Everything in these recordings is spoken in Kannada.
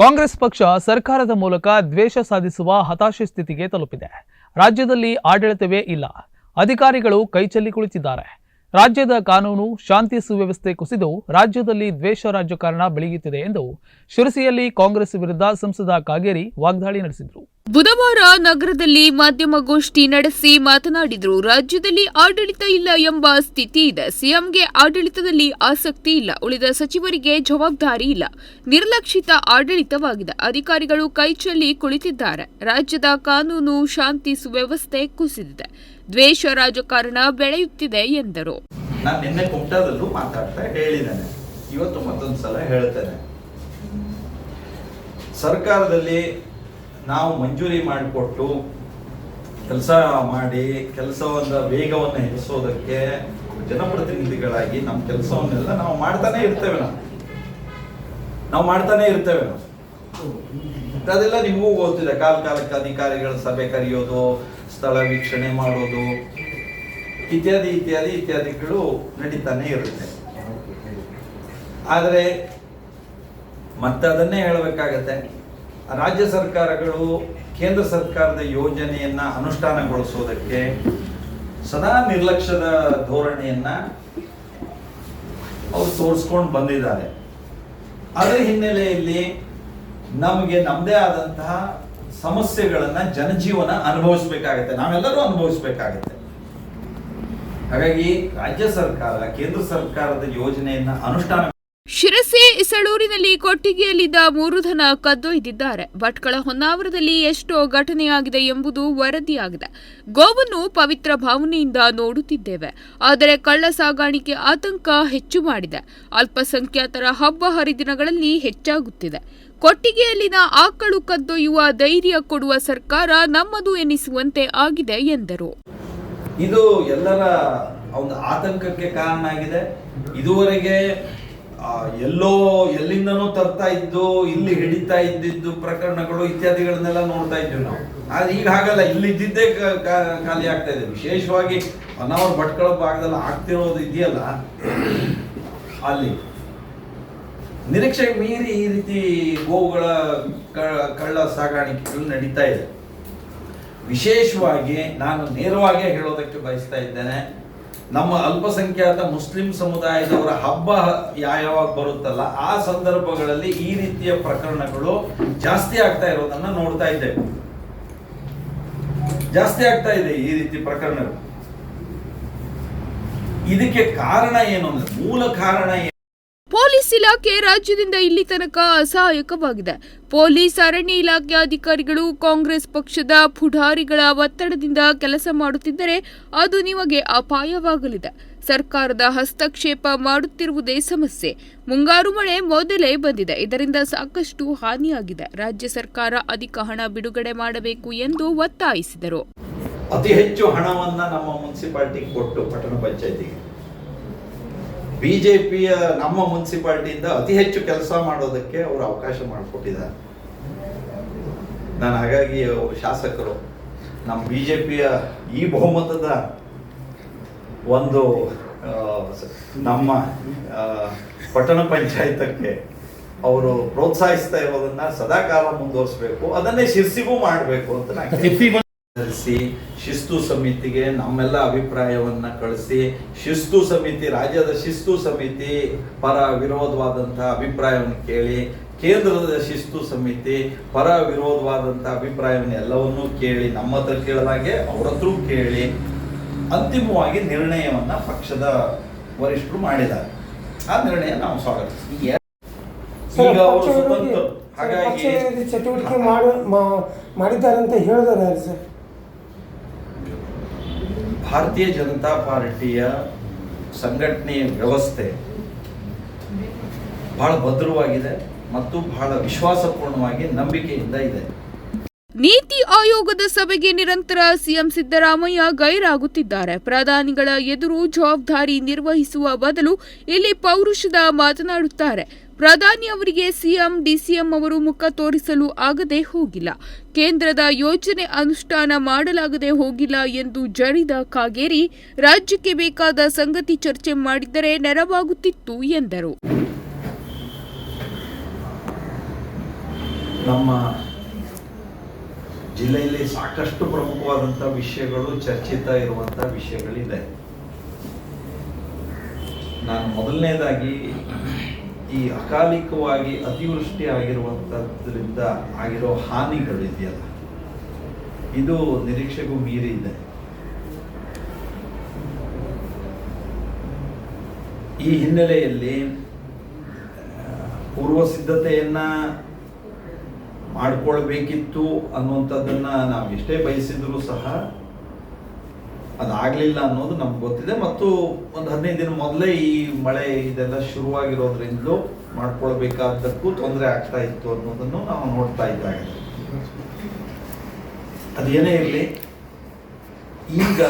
ಕಾಂಗ್ರೆಸ್ ಪಕ್ಷ ಸರ್ಕಾರದ ಮೂಲಕ ದ್ವೇಷ ಸಾಧಿಸುವ ಹತಾಶೆ ಸ್ಥಿತಿಗೆ ತಲುಪಿದೆ. ರಾಜ್ಯದಲ್ಲಿ ಆಡಳಿತವೇ ಇಲ್ಲ. ಅಧಿಕಾರಿಗಳು ಕೈಚಲ್ಲಿ ಕುಳಿತಿದ್ದಾರೆ. ರಾಜ್ಯದ ಕಾನೂನು, ಶಾಂತಿ ಸುವ್ಯವಸ್ಥೆ ಕುಸಿದು ರಾಜ್ಯದಲ್ಲಿ ದ್ವೇಷ ರಾಜಕಾರಣ ಬೆಳೆಯುತ್ತಿದೆ ಎಂದು ಶಿರಸಿಯಲ್ಲಿ ಕಾಂಗ್ರೆಸ್ ವಿರುದ್ಧ ಸಂಸದ ಕಾಗೇರಿ ವಾಗ್ದಾಳಿ ನಡೆಸಿದರು. ಬುಧವಾರ ನಗರದಲ್ಲಿ ಮಾಧ್ಯಮಗೋಷ್ಠಿ ನಡೆಸಿ ಮಾತನಾಡಿದರು, ರಾಜ್ಯದಲ್ಲಿ ಆಡಳಿತ ಇಲ್ಲ ಎಂಬ ಸ್ಥಿತಿ ಇದೆ. ಸಿಎಂಗೆ ಆಡಳಿತದಲ್ಲಿ ಆಸಕ್ತಿ ಇಲ್ಲ. ಉಳಿದ ಸಚಿವರಿಗೆ ಜವಾಬ್ದಾರಿ ಇಲ್ಲ. ನಿರ್ಲಕ್ಷಿತ ಆಡಳಿತವಾಗಿದೆ. ಅಧಿಕಾರಿಗಳು ಕೈಚಲ್ಲಿ ಕುಳಿತಿದ್ದಾರೆ. ರಾಜ್ಯದ ಕಾನೂನು, ಶಾಂತಿ ಸುವ್ಯವಸ್ಥೆ ಕುಸಿದಿದೆ. ದ್ವೇಷ ರಾಜಕಾರಣ ಬೆಳೆಯುತ್ತಿದೆ ಎಂದರು. ನಾನು ನಿನ್ನೆ ಕುಮಟಾದಲ್ಲೂ ಮಾತಾಡ್ತಾ ಹೇಳಿದ್ದೇನೆ. ಇವತ್ತು ಮತ್ತೊಂದು ಸಲ ಹೇಳ್ತೇನೆ. ಸರ್ಕಾರದಲ್ಲಿ ನಾವು ಮಂಜೂರಿ ಮಾಡಿಕೊಟ್ಟು ಕೆಲಸ ಮಾಡಿ ಕೆಲಸವನ್ನ ವೇಗವನ್ನು ಹೆಚ್ಚಿಸೋದಕ್ಕೆ ಜನಪ್ರತಿನಿಧಿಗಳಾಗಿ ನಮ್ಮ ಕೆಲಸವನ್ನೆಲ್ಲ ನಾವು ಮಾಡ್ತಾನೆ ಇರ್ತೇವೆ ನಾವು. ನಾವು ಮಾಡ್ತಾನೆ ಇರ್ತೇವೆ ನಾವು. ಅದೆಲ್ಲ ನಿಮಗೂ ಗೊತ್ತಿದೆ. ಕಾಲ ಕಾಲಕ್ಕೆ ಅಧಿಕಾರಿಗಳ ಸಭೆ ಕರೆಯೋದು, ಸ್ಥಳ ವೀಕ್ಷಣೆ ಮಾಡೋದು, ಇತ್ಯಾದಿ ಇತ್ಯಾದಿ, ಇತ್ಯಾದಿಗಳು ನಡೀತಾನೆ ಇರುತ್ತೆ. ಆದರೆ ಮತ್ತೆ ಅದನ್ನೇ ಹೇಳಬೇಕಾಗತ್ತೆ. ರಾಜ್ಯ ಸರ್ಕಾರಗಳು ಕೇಂದ್ರ ಸರ್ಕಾರದ ಯೋಜನೆಯನ್ನ ಅನುಷ್ಠಾನಗೊಳಿಸೋದಕ್ಕೆ ಸದಾ ನಿರ್ಲಕ್ಷ್ಯದ ಧೋರಣೆಯನ್ನ ಅವರು ತೋರಿಸ್ಕೊಂಡು ಬಂದಿದ್ದಾರೆ. ಅದರ ಹಿನ್ನೆಲೆಯಲ್ಲಿ ನಮಗೆ ನಮ್ಮದೇ ಆದಂತಹ ಸಮಸ್ಯೆಗಳನ್ನ ಜನಜೀವನ ಅನುಭವಿಸ್ಬೇಕಾಗತ್ತೆ. ನಾವೆಲ್ಲರೂ ಅನುಭವಿಸ್ಬೇಕಾಗತ್ತೆ. ಹಾಗಾಗಿ ರಾಜ್ಯ ಸರ್ಕಾರ, ಕೇಂದ್ರ ಸರ್ಕಾರದ ಯೋಜನೆಯನ್ನ ಅನುಷ್ಠಾನ ಶಿರಸಿ, ಇಸಳೂರಿನಲ್ಲಿ ಕೊಟ್ಟಿಗೆಯಲ್ಲಿದ್ದ ಮೂರು ದನ ಕದ್ದೊಯ್ದಿದ್ದಾರೆ. ಭಟ್ಕಳ ಹೊನ್ನಾವರದಲ್ಲಿ ಎಷ್ಟೋ ಘಟನೆಯಾಗಿದೆ ಎಂಬುದು ವರದಿಯಾಗಿದೆ. ಗೋವನ್ನು ಪವಿತ್ರ ಭಾವನೆಯಿಂದ ನೋಡುತ್ತಿದ್ದೇವೆ. ಆದರೆ ಕಳ್ಳ ಸಾಗಾಣಿಕೆ ಆತಂಕ ಹೆಚ್ಚು ಮಾಡಿದೆ. ಅಲ್ಪಸಂಖ್ಯಾತರ ಹಬ್ಬ ಹರಿದಿನಗಳಲ್ಲಿ ಹೆಚ್ಚಾಗುತ್ತಿದೆ. ಕೊಟ್ಟಿಗೆಯಲ್ಲಿನ ಆಕಳು ಕದ್ದೊಯ್ಯುವ ಧೈರ್ಯ ಕೊಡುವ ಸರ್ಕಾರ ನಮ್ಮದು ಎನಿಸುವಂತೆ ಆಗಿದೆ ಎಂದರು. ಇದು ಎಲ್ಲರ ಒಂದು ಆತಂಕಕ್ಕೆ ಕಾರಣ ಆಗಿದೆ. ಇದುವರೆಗೆ ಎಲ್ಲೋ ಎಲ್ಲಿಂದನೋ ತರ್ತಾ ಇದ್ದು, ಇಲ್ಲಿ ಹಿಡಿತಾ ಇದ್ದಿದ್ದು ಪ್ರಕರಣಗಳು ಇತ್ಯಾದಿಗಳನ್ನೆಲ್ಲ ನೋಡ್ತಾ ಇದ್ವಿ ನಾವು. ಆದ್ರೆ ಈಗ ಹಾಗಲ್ಲ ಇಲ್ಲಿ ಇದ್ದಿದ್ದೇ ಕ- ಕ- ಖಾಲಿ ಆಗ್ತಾ ಇದೆ. ವಿಶೇಷವಾಗಿ ಹೊನ್ನಾವರ ಭಟ್ಕಳ ಭಾಗದಲ್ಲಿ ಆಗ್ತಿರೋದು ಇದೆಯಲ್ಲ, ಅಲ್ಲಿ. ನಿರೀಕ್ಷೆಗೆ ಮೀರಿ ಈ ರೀತಿ ಗೋವುಗಳ ಕಳ್ಳ ಸಾಗಾಣಿಕೆಗಳು ನಡೀತಾ ಇದೆ. ವಿಶೇಷವಾಗಿ ನಾನು ನೇರವಾಗಿ ಹೇಳೋದಕ್ಕೆ ಬಯಸ್ತಾ ಇದ್ದೇನೆ, ನಮ್ಮ ಅಲ್ಪಸಂಖ್ಯಾತ ಮುಸ್ಲಿಂ ಸಮುದಾಯದವರ ಹಬ್ಬ ಯಾವಾಗ ಬರುತ್ತಲ್ಲ, ಆ ಸಂದರ್ಭಗಳಲ್ಲಿ ಈ ರೀತಿಯ ಪ್ರಕರಣಗಳು ಜಾಸ್ತಿ ಆಗ್ತಾ ಇರೋದನ್ನ ನೋಡ್ತಾ ಇದ್ದೇವೆ. ಜಾಸ್ತಿ ಆಗ್ತಾ ಇದೆ ಈ ರೀತಿ ಪ್ರಕರಣಗಳು. ಇದಕ್ಕೆ ಕಾರಣ ಏನು ಅಂದ್ರೆ, ಮೂಲ ಕಾರಣ ಏನು ಪೊಲೀಸ್ ಇಲಾಖೆ ರಾಜ್ಯದಿಂದ ಇಲ್ಲಿ ತನಕ ಅಸಹಾಯಕವಾಗಿದೆ. ಪೊಲೀಸ್ ಅರಣ್ಯ ಇಲಾಖೆ ಅಧಿಕಾರಿಗಳು ಕಾಂಗ್ರೆಸ್ ಪಕ್ಷದ ಪುಢಾರಿಗಳ ಒತ್ತಡದಿಂದ ಕೆಲಸ ಮಾಡುತ್ತಿದ್ದರೆ ಅದು ನಿಮಗೆ ಅಪಾಯವಾಗಲಿದೆ. ಸರ್ಕಾರದ ಹಸ್ತಕ್ಷೇಪ ಮಾಡುತ್ತಿರುವುದೇ ಸಮಸ್ಯೆ. ಮುಂಗಾರು ಮಳೆ ಮೊದಲೇ ಬಂದಿದೆ. ಇದರಿಂದ ಸಾಕಷ್ಟು ಹಾನಿಯಾಗಿದೆ. ರಾಜ್ಯ ಸರ್ಕಾರ ಅಧಿಕ ಹಣ ಬಿಡುಗಡೆ ಮಾಡಬೇಕು ಎಂದು ಒತ್ತಾಯಿಸಿದರು. ಅತಿ ಹೆಚ್ಚು ಹಣವನ್ನು ನಮ್ಮ ಮುನ್ಸಿಪಾಲ್ಟಿಗೆ ಕೊಟ್ಟು ಪಟ್ಟಣ ಪಂಚಾಯತಿಗೆ. ಬಿಜೆಪಿಯ ನಮ್ಮ ಮುನ್ಸಿಪಾಲಿಟಿಯಿಂದ ಅತಿ ಹೆಚ್ಚು ಕೆಲಸ ಮಾಡೋದಕ್ಕೆ ಅವರು ಅವಕಾಶ ಮಾಡಿಕೊಟ್ಟಿದ್ದಾರೆ. ನಾನು ಹಾಗಾಗಿ ಶಾಸಕರು, ನಮ್ಮ ಬಿಜೆಪಿಯ ಈ ಬಹುಮತದ ಒಂದು ನಮ್ಮ ಪಟ್ಟಣ ಪಂಚಾಯತಕ್ಕೆ ಅವರು ಪ್ರೋತ್ಸಾಹಿಸ್ತಾ ಇರೋದನ್ನ ಸದಾಕಾಲ ಮುಂದುವರಿಸಬೇಕು. ಅದನ್ನೇ ಶಿರ್ಸಿಗೂ ಮಾಡಬೇಕು ಅಂತ ನಾನು ಕಳಿಸಿ ಶಿಸ್ತು ಸಮಿತಿಗೆ ನಮ್ಮೆಲ್ಲ ಅಭಿಪ್ರಾಯವನ್ನ ಕಳಿಸಿ ಶಿಸ್ತು ಸಮಿತಿ ರಾಜ್ಯದ ಶಿಸ್ತು ಸಮಿತಿ ಪರ ವಿರೋಧವಾದಂತಹ ಅಭಿಪ್ರಾಯವನ್ನು ಕೇಳಿ ಕೇಂದ್ರದ ಶಿಸ್ತು ಸಮಿತಿ ಪರ ವಿರೋಧವಾದಂತಹ ಅಭಿಪ್ರಾಯವನ್ನು ಎಲ್ಲವನ್ನೂ ಕೇಳಿ ನಮ್ಮ ಹತ್ರ ಕೇಳಿದಾಗೆ ಅವ್ರ ಹತ್ರ ಕೇಳಿ ಅಂತಿಮವಾಗಿ ನಿರ್ಣಯವನ್ನ ಪಕ್ಷದ ವರಿಷ್ಠರು ಮಾಡಿದ್ದಾರೆ. ಆ ನಿರ್ಣಯ ನಾವು ಸ್ವಾಗತಿಸ್ತೀವಿ. ಈಗ ಅವರು ಹಾಗಾಗಿ ಚಟುವಟಿಕೆ ಮಾಡಿದ್ದಾರೆ ಅಂತ ಹೇಳಿದಾರೆ ಸರ್? ಭಾರತೀಯ ಜನತಾ ಪಾರ್ಟಿಯ ಸಂಘಟನೆಯ ವ್ಯವಸ್ಥೆ ಬಹಳ ಭದ್ರವಾಗಿದೆ ಮತ್ತು ಬಹಳ ವಿಶ್ವಾಸಪೂರ್ಣವಾಗಿ ನಂಬಿಕೆಯಿಂದ ಇದೆ. ನೀತಿ ಆಯೋಗದ ಸಭೆಗೆ ನಿರಂತರ ಸಿಎಂ ಸಿದ್ದರಾಮಯ್ಯ ಗೈರಾಗುತ್ತಿದ್ದಾರೆ. ಪ್ರಧಾನಿಗಳ ಎದುರು ಜವಾಬ್ದಾರಿ ನಿರ್ವಹಿಸುವ ಬದಲು ಇಲ್ಲಿ ಪೌರುಷದ ಮಾತನಾಡುತ್ತಾರೆ. ಪ್ರಧಾನಿ ಅವರಿಗೆ ಸಿಎಂ, ಡಿಸಿಎಂ ಅವರು ಮುಖ ತೋರಿಸಲು ಆಗದೆ ಹೋಗಿಲ್ಲ. ಕೇಂದ್ರದ ಯೋಜನೆ ಅನುಷ್ಠಾನ ಮಾಡಲಾಗದೆ ಹೋಗಿಲ್ಲ ಎಂದು ಜರಿದ ಕಾಗೇರಿ, ರಾಜ್ಯಕ್ಕೆ ಬೇಕಾದ ಸಂಗತಿ ಚರ್ಚೆ ಮಾಡಿದರೆ ನೆರವಾಗುತ್ತಿತ್ತು ಎಂದರು. ಜಿಲ್ಲೆಯಲ್ಲಿ ಸಾಕಷ್ಟು ಪ್ರಮುಖವಾದಂಥ ವಿಷಯಗಳು, ಚರ್ಚಿತ ಇರುವಂಥ ವಿಷಯಗಳಿದೆ. ನಾನು ಮೊದಲನೇದಾಗಿ ಈ ಅಕಾಲಿಕವಾಗಿ ಅತಿವೃಷ್ಟಿ ಆಗಿರುವಂಥದ್ರಿಂದ ಆಗಿರೋ ಹಾನಿಗಳಿದೆಯಲ್ಲ, ಇದು ನಿರೀಕ್ಷೆಗೂ ಮೀರಿ ಇದೆ. ಈ ಹಿನ್ನೆಲೆಯಲ್ಲಿ ಪೂರ್ವ ಸಿದ್ಧತೆಯನ್ನ ಮಾಡ್ಕೊಳ್ಬೇಕಿತ್ತು ಅನ್ನುವಂಥದ್ದನ್ನ ನಾವು ಎಷ್ಟೇ ಬಯಸಿದ್ರು ಸಹ ಅದಾಗಲಿಲ್ಲ ಅನ್ನೋದು ನಮ್ಗೆ ಗೊತ್ತಿದೆ. ಮತ್ತು ಒಂದು ಹದಿನೈದು ದಿನ ಮೊದಲೇ ಈ ಮಳೆ ಇದೆಲ್ಲ ಶುರುವಾಗಿರೋದ್ರಿಂದಲೂ ಮಾಡ್ಕೊಳ್ಬೇಕಾದ್ದಕ್ಕೂ ತೊಂದರೆ ಆಗ್ತಾ ಇತ್ತು ಅನ್ನೋದನ್ನು ನಾವು ನೋಡ್ತಾ ಇದ್ದಾಗ. ಅದೇನೇ ಇರಲಿ, ಈಗ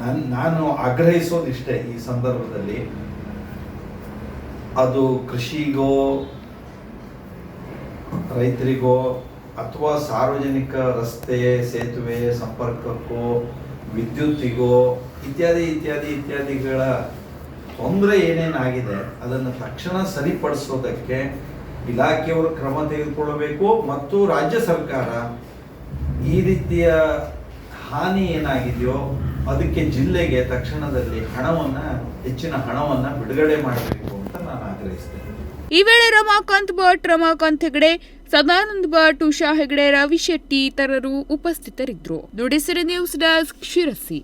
ನನ್, ನಾನು ಆಗ್ರಹಿಸೋದಿಷ್ಟೇ ಈ ಸಂದರ್ಭದಲ್ಲಿ, ಅದು ಕೃಷಿಗೋ ರೈತರಿಗೋ ಅಥವಾ ಸಾರ್ವಜನಿಕ ರಸ್ತೆ ಸೇತುವೆ ಸಂಪರ್ಕಕ್ಕೋ, ವಿದ್ಯುತ್ತಿಗೋ ಇತ್ಯಾದಿ ಇತ್ಯಾದಿ, ಇತ್ಯಾದಿಗಳ ತೊಂದರೆ ಏನೇನಾಗಿದೆ, ಅದನ್ನು ತಕ್ಷಣ ಸರಿಪಡಿಸೋದಕ್ಕೆ ಇಲಾಖೆಯವರು ಕ್ರಮ ತೆಗೆದುಕೊಳ್ಳಬೇಕು ಮತ್ತು ರಾಜ್ಯ ಸರ್ಕಾರ ಈ ರೀತಿಯ ಹಾನಿ ಏನಾಗಿದೆಯೋ ಅದಕ್ಕೆ ಜಿಲ್ಲೆಗೆ ತಕ್ಷಣದಲ್ಲಿ ಹಣವನ್ನು, ಹೆಚ್ಚಿನ ಹಣವನ್ನು ಬಿಡುಗಡೆ ಮಾಡಬೇಕು ಅಂತ ನಾನು ಆಗ್ರಹಿಸ್ತೇನೆ. ಈ ವೇಳೆ ರಮಾಕಾಂತ್ ಭಟ್, ರಮಾಕಾಂತ್ ಹೆಗಡೆ, ಸದಾನಂದ್ ಭಟ್, ಉಷಾ ಹೆಗಡೆ, ರವಿ ಶೆಟ್ಟಿ, ಇತರರು ಉಪಸ್ಥಿತರಿದ್ದರು. Nudisiri news desk Sirsi.